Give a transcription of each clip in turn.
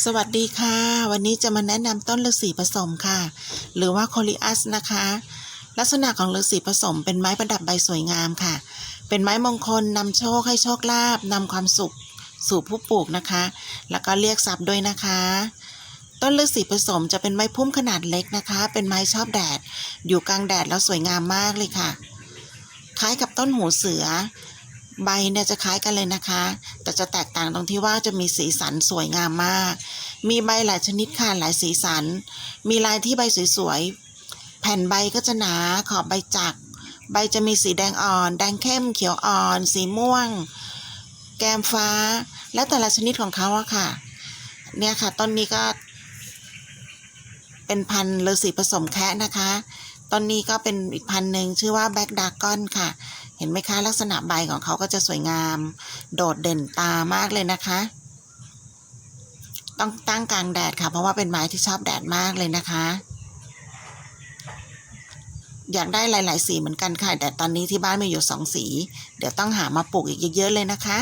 สวัสดีค่ะ วันนี้จะมาแนะนำต้นฤาษีผสมค่ะ หรือว่าโคลิอัสนะคะ ลักษณะของฤาษีผสมเป็นไม้ประดับใบสวยงามค่ะ เป็นไม้มงคลนำโชคให้โชคลาภนำความสุขสู่ผู้ปลูกนะคะ แล้วก็เรียกทรัพย์ด้วยนะคะ ต้นฤาษีผสมจะเป็นไม้พุ่มขนาดเล็กนะคะ เป็นไม้ชอบแดด อยู่กลางแดดแล้วสวยงามมากเลยค่ะ คล้ายกับต้นหูเสือ ใบเนี่ยจะคล้ายกันเลยนะคะ แต่จะแตกต่างตรงที่ว่าจะมีสีสันสวยงามมาก มีใบหลายชนิดค่ะหลายสีสัน มีลายที่ใบสวยๆ แผ่นใบก็จะหนาขอบใบจัก ใบจะมีสีแดงอ่อน แดงเข้ม เขียวอ่อน สีม่วง แกมฟ้า และแต่ละชนิดของเขาอะค่ะ เนี่ยค่ะต้นนี้ก็ เป็นพันธุ์ฤาษีผสมแคะนะคะ ต้นนี้ก็เป็นอีกพันหนึ่งชื่อว่าแบ็กดากอนค่ะ เห็นไหมคะลักษณะใบของเขาก็จะสวยงาม โดดเด่นตามากเลยนะคะ ต้องตั้งกลางแดดค่ะ เพราะว่าเป็นไม้ที่ชอบแดดมากเลยนะคะ อยากได้หลาย ๆ สีเหมือนกันค่ะ แต่ตอนนี้ที่บ้านมีอยู่สองสี เดี๋ยวต้องหามาปลูกอีกเยอะ ๆ เลยนะคะ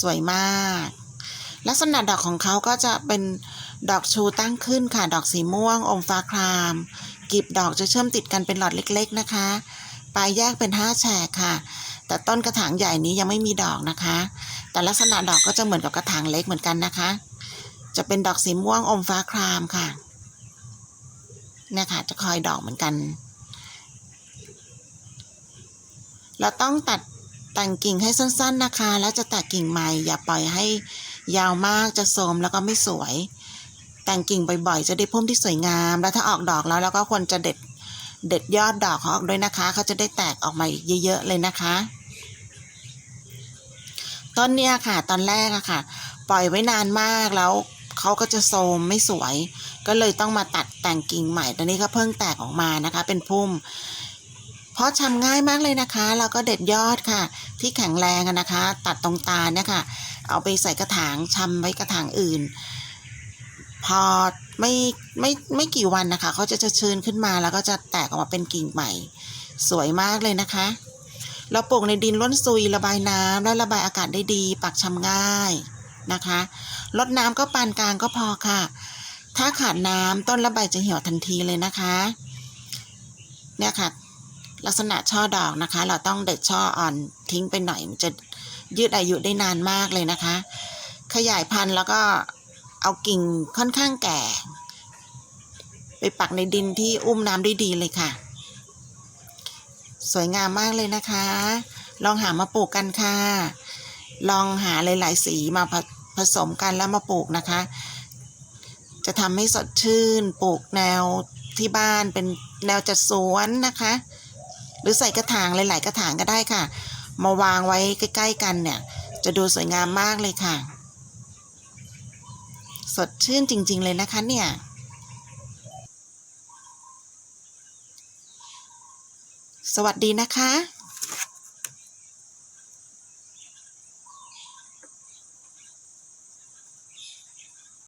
สวยมาก ลักษณะดอกของเขาก็จะเป็น ดอกชูตั้งขึ้นค่ะ ดอกสีม่วง อมฟ้าครามกลีบดอกจะเชื่อมติดกันเป็นหลอดเล็ก ๆ นะคะ ปลายแยกเป็นห้าแฉกค่ะ แต่ต้นกระถางใหญ่นี้ยังไม่มีดอกนะคะ แต่ลักษณะดอกก็จะเหมือนกับกระถางเล็กเหมือนกันนะคะ จะเป็นดอกสีม่วง อมฟ้าครามค่ะเนี่ยค่ะ จะคอยดอกเหมือนกัน เราต้องตัดแต่งกิ่งให้สั้น ๆนะคะ แล้วจะแตกกิ่งใหม่ อย่าปล่อยให้ยาวมากจะโทรมแล้วก็ไม่สวย แต่งกิ่งบ่อยๆ จะได้พุ่มที่สวยงาม แล้วถ้าออกดอกแล้วเราก็ควรจะเด็ดเด็ดยอดดอกเขาออกด้วยนะคะ เขาจะได้แตกออกมาอีกเยอะๆเลยนะคะ ต้นเนี้ยค่ะ ตอนแรกอะค่ะ ปล่อยไว้นานมากแล้วเขาก็จะโทรมไม่สวย ก็เลยต้องมาตัดแต่งกิ่งใหม่ ตอนนี้ก็เพิ่งแตกออกมานะคะ เป็นพุ่ม เพราะชำง่ายมากเลยนะคะเราก็เด็ดยอดค่ะ ที่แข็งแรงนะคะ ตัดตรงตาเนี่ยค่ะ เอาไปใส่กระถางชำไว้กระถางอื่น พอไม่ไม่ไม่กี่วันนะคะเขาจะจะชื้นขึ้นมาแล้วก็จะแตกออกมาเป็นกิ่งใหม่ สวยมากเลยนะคะ เราปลูกในดินล้นซุยระบายน้ำและระบายอากาศได้ดี ปักชำง่ายนะคะลดน้ำก็ปานกลางก็พอค่ะ ถ้าขาดน้ำต้นละใบจะเหี่ยวทันทีเลยนะคะเนี่ยค่ะลักษณะช่อดอกนะคะ เราต้องเด็ดช่ออ่อนทิ้งไปหน่อยมันจะยืดอายุได้นานมากเลยนะคะ ขยายพันธุ์แล้วก็ เอากิ่งค่อนข้างแก่ ไปปักในดินที่อุ้มน้ำได้ดีเลยค่ะ สวยงามมากเลยนะคะ ลองหามาปลูกกันค่ะ ลองหาหลายๆ สีมาผผสมกันแล้วมาปลูกนะคะ จะทำให้สดชื่น ปลูกแนวที่บ้านเป็นแนวจัดสวนนะคะ หรือใส่กระถางหลาย ๆ กระถางก็ได้ค่ะ มาวางไว้ใกล้ ๆ กันเนี่ย จะดูสวยงามมากเลยค่ะ สดชื่นจริง ๆ เลยนะคะเนี่ยสวัสดีนะคะ